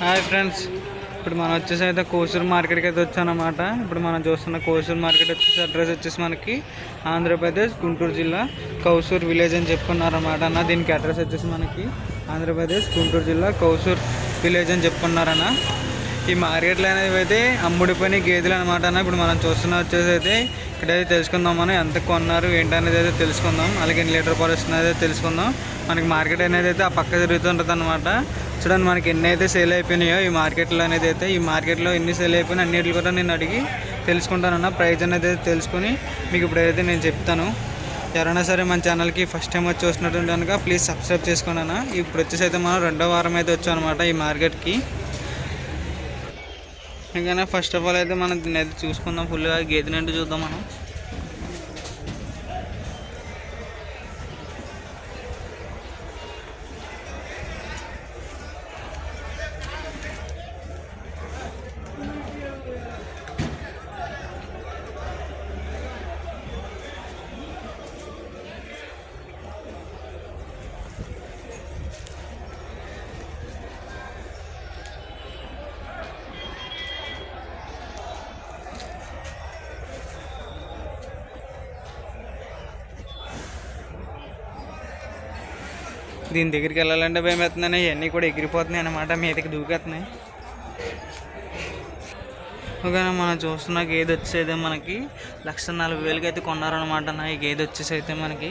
Hi friends ఇప్పుడు మనం వచ్చేసి అయితే కోసూరు మార్కెట్కి అయితే వచ్చానమాట ఇప్పుడు మనం చూస్తున్న కోసూరు మార్కెట్ వచ్చేసి అడ్రస్ వచ్చేసి మనకి ఆంధ్రప్రదేశ్ గుంటూరు జిల్లా కౌసూర్ విలేజ్ అని చెప్పుకున్నారన్నమాట. అన్న దీనికి అడ్రస్ వచ్చేసి మనకి ఆంధ్రప్రదేశ్ గుంటూరు జిల్లా కౌసూర్ విలేజ్ అని చెప్పుకున్నారన్న. ఈ మార్కెట్లో అనేవి అయితే అమ్ముడిపోయిన గేదెలు అనమాట అన్న. ఇప్పుడు మనం చూస్తున్న వచ్చేసి అయితే ఇక్కడైతే తెలుసుకుందాం మనం ఎంత కొన్నారు ఏంటనేది అయితే తెలుసుకుందాం. అలాగే ఎన్ని లీటర్ పాలు వస్తుంది అయితే తెలుసుకుందాం. మనకి మార్కెట్ అనేది అయితే ఆ పక్క జరుగుతుంటుంది అనమాట చూడండి మనకి ఎన్ని అయితే సేల్ అయిపోయినాయో ఈ మార్కెట్లో అనేది అయితే ఈ మార్కెట్లో ఎన్ని సేల్ అయిపోయినా అన్నిటి కూడా నేను అడిగి తెలుసుకుంటానన్న ప్రైజ్ అనేది తెలుసుకొని మీకు ఇప్పుడైతే నేను చెప్తాను ఎవరైనా సరే మన ఛానల్కి ఫస్ట్ టైం వచ్చి చూసినట్టు కనుక ప్లీజ్ సబ్స్క్రైబ్ చేసుకోండి అన్న. ఇప్పుడు వచ్చేసి అయితే మనం రెండో వారం అయితే వచ్చాం అనమాట ఈ మార్కెట్కి. ఇంకా ఫస్ట్ ఆఫ్ ఆల్ అయితే మనం దీన్ని అయితే చూసుకుందాం ఫుల్గా గేదె చూద్దాం మనం. దీని దగ్గరికి వెళ్ళాలంటే భయం అవుతుందని ఇవన్నీ కూడా ఎగిరిపోతున్నాయి అన్నమాట మీదకి దూకేస్తున్నాయి. ఓకేనా మనం చూస్తున్న గేదె వచ్చేది మనకి? లక్ష నలభై వేలకి అయితే కొన్నారనమాట నా ఈ గేదె వచ్చేసి అయితే మనకి?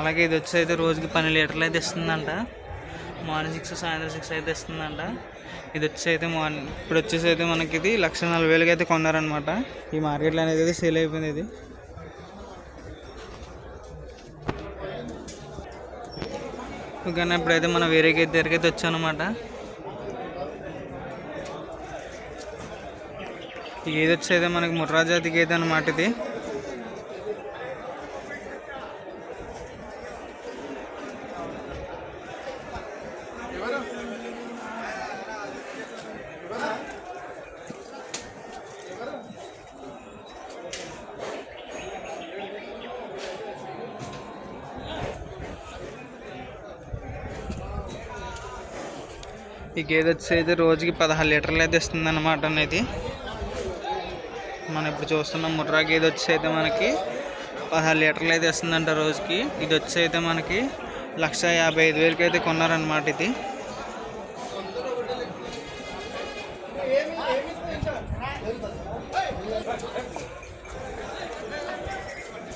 అలాగే ఇది వచ్చేసి అయితే రోజుకి పన్నెండు లీటర్లు అయితే ఇస్తుందంట. మార్నింగ్ సిక్స్ సాయంత్రం సిక్స్ అయితే ఇస్తుందంట. ఇది వచ్చేసి అయితే మార్నింగ్ ఇప్పుడు వచ్చేసి అయితే మనకి ఇది లక్ష నలభై వేలకి అయితే కొన్నారనమాట ఈ మార్కెట్లో అనేది సేల్ అయిపోయింది ఇది. ఓకేనా ఇప్పుడైతే మనం వేరే గేదె దగ్గరికి అయితే వచ్చానమాట. ఈ వచ్చేది మనకి ముర్రా జాతి గేదె అనమాట ఇది. ఈ గేదె వచ్చేది రోజుకి పదహారు లీటర్లు అయితే ఇస్తుంది అనమాట అనేది. మనం ఇప్పుడు చూస్తున్న ముర్రా గేదె వచ్చేది అయితే మనకి పదహారు లీటర్లు అయితే ఇస్తుందంట రోజుకి. ఇది వచ్చి అయితే మనకి లక్ష యాభై ఐదు వేలకి అయితే కొన్నారనమాట ఇది.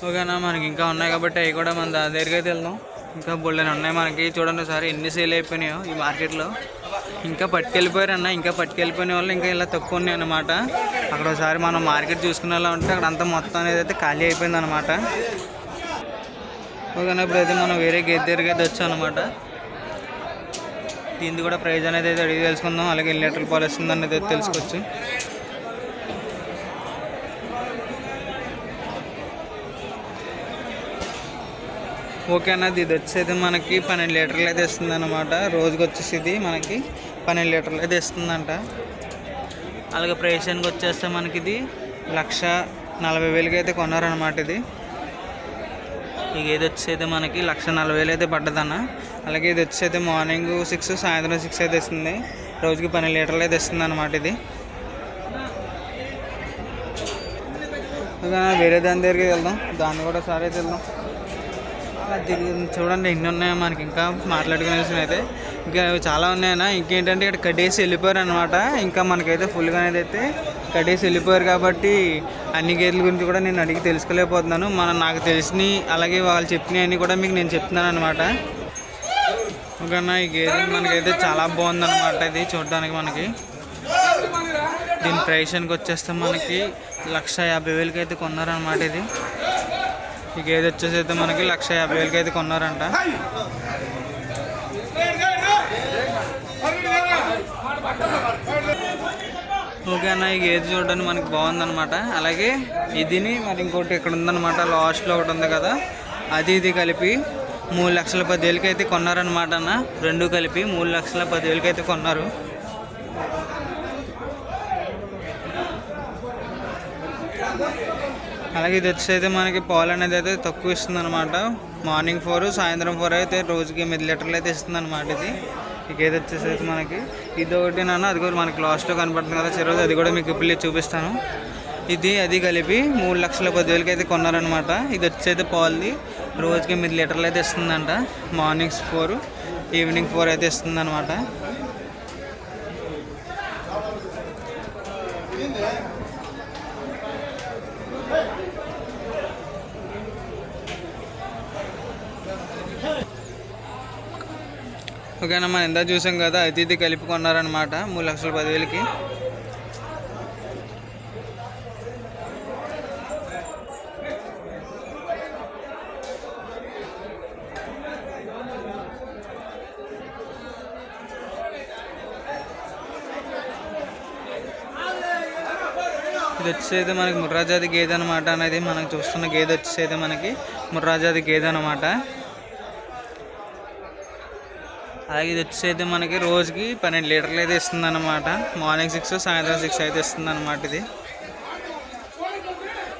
ఓకేనా మనకి ఇంకా ఉన్నాయి కాబట్టి అవి కూడా మన దగ్గరికి అయితే వెళ్దాం. ఇంకా బొళ్ళని ఉన్నాయి మనకి. చూడండి సార్ ఎన్ని సేల్ అయిపోయినాయో ఈ మార్కెట్లో. ఇంకా పట్టుకెళ్ళిపోయారన్న ఇంకా పట్టుకెళ్ళిపోయిన వాళ్ళు ఇంకా ఇలా తక్కువ ఉన్నాయి అనమాట అక్కడ ఒకసారి మనం మార్కెట్ చూసుకునేలా ఉంటే అక్కడ అంతా మొత్తం అనేది అయితే ఖాళీ అయిపోయింది అనమాట ఓకేనా అయితే మనం వేరే గేట్ దగ్గరికి అయితే వచ్చాం అనమాట దీనిది కూడా ప్రైజ్ అనేది అయితే అడిగి తెలుసుకుందాం. అలాగే ఎన్ని లీటర్లు పాలు అనేది అయితే తెలుసుకోవచ్చు. ఓకే అన్నది ఇది వచ్చేది మనకి పన్నెండు లీటర్లు అయితే ఇస్తుంది అనమాట రోజుకి వచ్చేసి ఇది మనకి. పన్నెండు లీటర్లు అయితే ఇస్తుందంట. అలాగే ప్రైసానికి వచ్చేస్తే మనకి ఇది లక్ష నలభై వేలకి అయితే కొన్నారనమాట ఇది. ఇక ఇది వచ్చేది మనకి లక్ష నలభై వేలు అయితే పడ్డదన్న. అలాగే ఇది వచ్చేది మార్నింగ్ సిక్స్ సాయంత్రం సిక్స్ అయితే ఇస్తుంది. రోజుకి పన్నెండు లీటర్లు అయితే ఇస్తుంది అనమాట ఇది వేరే దాని దగ్గరికి వెళ్దాం. దాన్ని కూడా సరే అయితే వెళ్దాం. చూడండి ఎన్ని ఉన్నాయో మనకి ఇంకా మాట్లాడుకునేసి అయితే. ఇంకా చాలా ఉన్నాయన్నా. ఇంకేంటంటే ఇక్కడ కట్టేసి వెళ్ళిపోయారు అనమాట ఇంకా మనకైతే ఫుల్గా అనేది అయితే కట్టేసి వెళ్ళిపోయారు కాబట్టి అన్ని గేదెల గురించి కూడా నేను అడిగి తెలుసుకోలేకపోతున్నాను. మన నాకు తెలిసినవి అలాగే వాళ్ళు చెప్పినవన్నీ కూడా మీకు నేను చెప్తున్నాను అనమాట ఒకన్నా ఈ గేదె మనకైతే చాలా బాగుందన్నమాట ఇది చూడడానికి మనకి. దీని ప్రైసానికి వచ్చేస్తే మనకి లక్ష యాభై వేలకి అయితే కొన్నారనమాట ఇది. ఈ గేదె వచ్చేసి అయితే మనకి లక్ష యాభై వేలకి అయితే కొన్నారంట. ఓకే అన్న ఈ గేజ్ చూడడానికి మనకి బాగుందనమాట అలాగే ఇదిని మరి ఇంకోటి ఇక్కడ ఉందన్నమాట లాస్ట్లో ఒకటి ఉంది కదా అది ఇది కలిపి మూడు లక్షల పదివేలకి అయితే కొన్నారనమాట అన్న. రెండు కలిపి మూడు లక్షల పదివేలకి అయితే కొన్నారు. అలాగే ఇది వచ్చి అయితే మనకి పాలు అనేది అయితే తక్కువ ఇస్తుంది అనమాట మార్నింగ్ ఫోర్ సాయంత్రం ఫోర్ అయితే రోజుకి ఎనిమిది లీటర్లు అయితే ఇస్తుంది అనమాట ఇది. ఇక గేదె మనకి. ఇది ఒకటి నాన్న అది కూడా మనకి లాస్ట్లో కనపడుతుంది కదా చెరువు అది కూడా మీకు ఇప్పుడు చూపిస్తాను. ఇది అది కలిపి మూడు లక్షల పదివేలకి అయితే కొన్నారనమాట ఇది వచ్చేది పాల్ది. రోజుకి ఎనిమిది లీటర్లు అయితే ఇస్తుందంట. మార్నింగ్స్ ఫోర్ ఈవినింగ్ ఫోర్ అయితే ఇస్తుంది ఓకేనా మనం ఎంత చూసాం కదా అతిథి ఇది కలిపి కొన్నారనమాట మూడు లక్షల పదివేలకి. ఇది వచ్చేది మనకి ముర్రాజాది గేదె అనమాట అనేది మనం చూస్తున్న గేదె వచ్చేది మనకి ముర్రాజాది గేదె అనమాట అలాగే ఇది వచ్చేది మనకి రోజుకి పన్నెండు లీటర్లు అయితే ఇస్తుంది అనమాట మార్నింగ్ సిక్స్ సాయంత్రం సిక్స్ అయితే ఇస్తుంది అనమాట ఇది.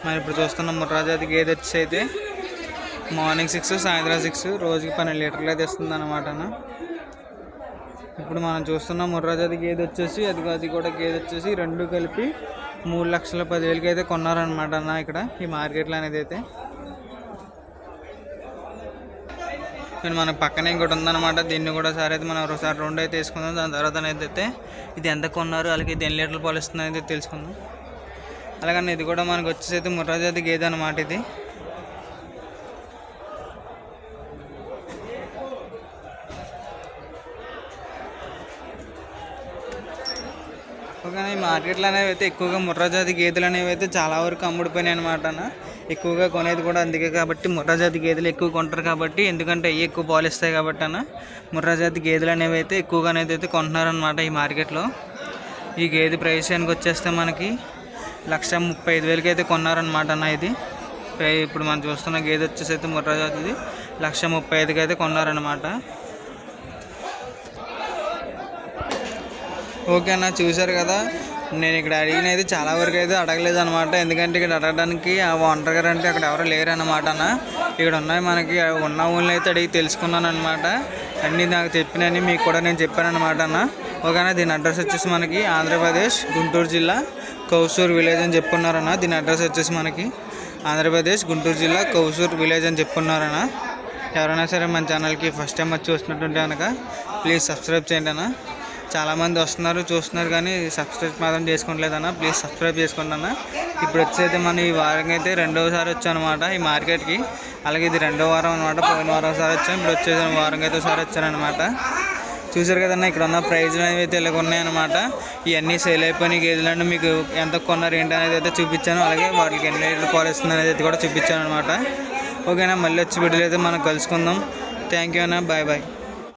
మనం ఇప్పుడు చూస్తున్న ముర్రాజాతి గేదె వచ్చి అయితే మార్నింగ్ సిక్స్ సాయంత్రం సిక్స్ రోజుకి పన్నెండు లీటర్లు అయితే ఇస్తుంది అనమాట ఇప్పుడు మనం చూస్తున్న ముర్రాజాతి గేదె వచ్చేసి అది అది కూడా గేదె వచ్చేసి రెండు కలిపి మూడు లక్షల పదివేలకి అయితే కొన్నారనమాట అన్న ఇక్కడ ఈ మార్కెట్లో అనేది అయితే? నేను మన పక్కనే ఇంకోటి ఉందన్నమాట. దీన్ని కూడా సరే అయితే మనం ఒకసారి రెండు అయితే తీసుకుందాం దాని తర్వాత అయితే ఇది ఎంత కొన్నారు అలాగే ఇది ఎన్ని లీటర్లు పాలు ఇస్తుందని అయితే తెలుసుకుందాం. అలాగని ఇది కూడా మనకు వచ్చేసి అయితే ముర్రాజాతి గేదె అనమాట ఇది. ఓకేనా ఈ మార్కెట్లో అనేవి అయితే ఎక్కువగా ముర్రాజాతి గేదెలు అనేవి అయితే చాలా వరకు అమ్ముడిపోయినాయి అనమాట అన్న. ఎక్కువగా కొనేది కూడా అందుకే కాబట్టి ముర్రాజాతి గేదెలు ఎక్కువ కొంటారు కాబట్టి ఎందుకంటే అవి ఎక్కువ పాలు ఇస్తాయి కాబట్టి అన్న. ముర్రాజాతి గేదెలు అనేవి అయితే ఎక్కువగా అనేది అయితే కొంటున్నారనమాట ఈ మార్కెట్లో. ఈ గేదె ప్రైసానికి వచ్చేస్తే మనకి లక్ష ముప్పై ఐదు వేలకి అయితే కొన్నారనమాట అన్న ఇది. ఇప్పుడు మనం చూస్తున్న గేదె వచ్చేసి అయితే ముర్రాజాతిది లక్ష ముప్పై ఐదుకి అయితే కొన్నారనమాట ఓకే అన్న చూశారు కదా. నేను ఇక్కడ అడిగినది చాలా వరకు అయితే అడగలేదు అనమాట ఎందుకంటే ఇక్కడ అడగడానికి ఆ ఓనర్ గారు అంటే అక్కడ ఎవరు లేరు అనమాట అన్న. ఇక్కడ ఉన్నాయి మనకి ఉన్న ఊళ్ళో అయితే అడిగి తెలుసుకున్నాను అనమాట అన్నీ నాకు చెప్పినని మీకు కూడా నేను చెప్పాను అనమాట అన్న. ఓకేనా దీని అడ్రస్ వచ్చేసి మనకి ఆంధ్రప్రదేశ్ గుంటూరు జిల్లా కౌసూర్ విలేజ్ అని చెప్పున్నారన్న దీని అడ్రస్ వచ్చేసి మనకి ఆంధ్రప్రదేశ్ గుంటూరు జిల్లా కౌసూర్ విలేజ్ అని చెప్పున్నారన్న ఎవరైనా సరే మన ఛానల్కి ఫస్ట్ టైం వచ్చి చూసినట్టుంటే కనుక ప్లీజ్ సబ్స్క్రైబ్ చేయండి అన్న. చాలామంది వస్తున్నారు చూస్తున్నారు కానీ సబ్స్క్రైబ్ మాత్రం చేసుకోవట్లేదన్నా ప్లీజ్ సబ్స్క్రైబ్ చేసుకోండి అన్న. ఇప్పుడు వచ్చేది మనం ఈ వారం అయితే రెండవసారి వచ్చాం అనమాట ఈ మార్కెట్కి అలాగే ఇది రెండో వారం అనమాట పోయిన వారం సారి వచ్చాం. ఇప్పుడు వచ్చేది వారం అయితే ఒకసారి వచ్చానమాట చూసారు కదన్నా ఇక్కడ ఉన్న ప్రైజ్లు అనేవి అయితే ఇలాగ ఉన్నాయన్నమాట ఇవన్నీ సేల్ అయిపోయిన గేదెలను మీకు ఎంత కొన్నారు ఏంటి అనేది అయితే చూపించాను. అలాగే వాటికి ఎన్ని లీటర్లు పాలిస్తుంది అనేది అయితే కూడా చూపించాను అనమాట ఓకేనా మళ్ళీ వచ్చి వీడియోలో అయితే మనం కలుసుకుందాం. థ్యాంక్ యూ అన్న. Bye bye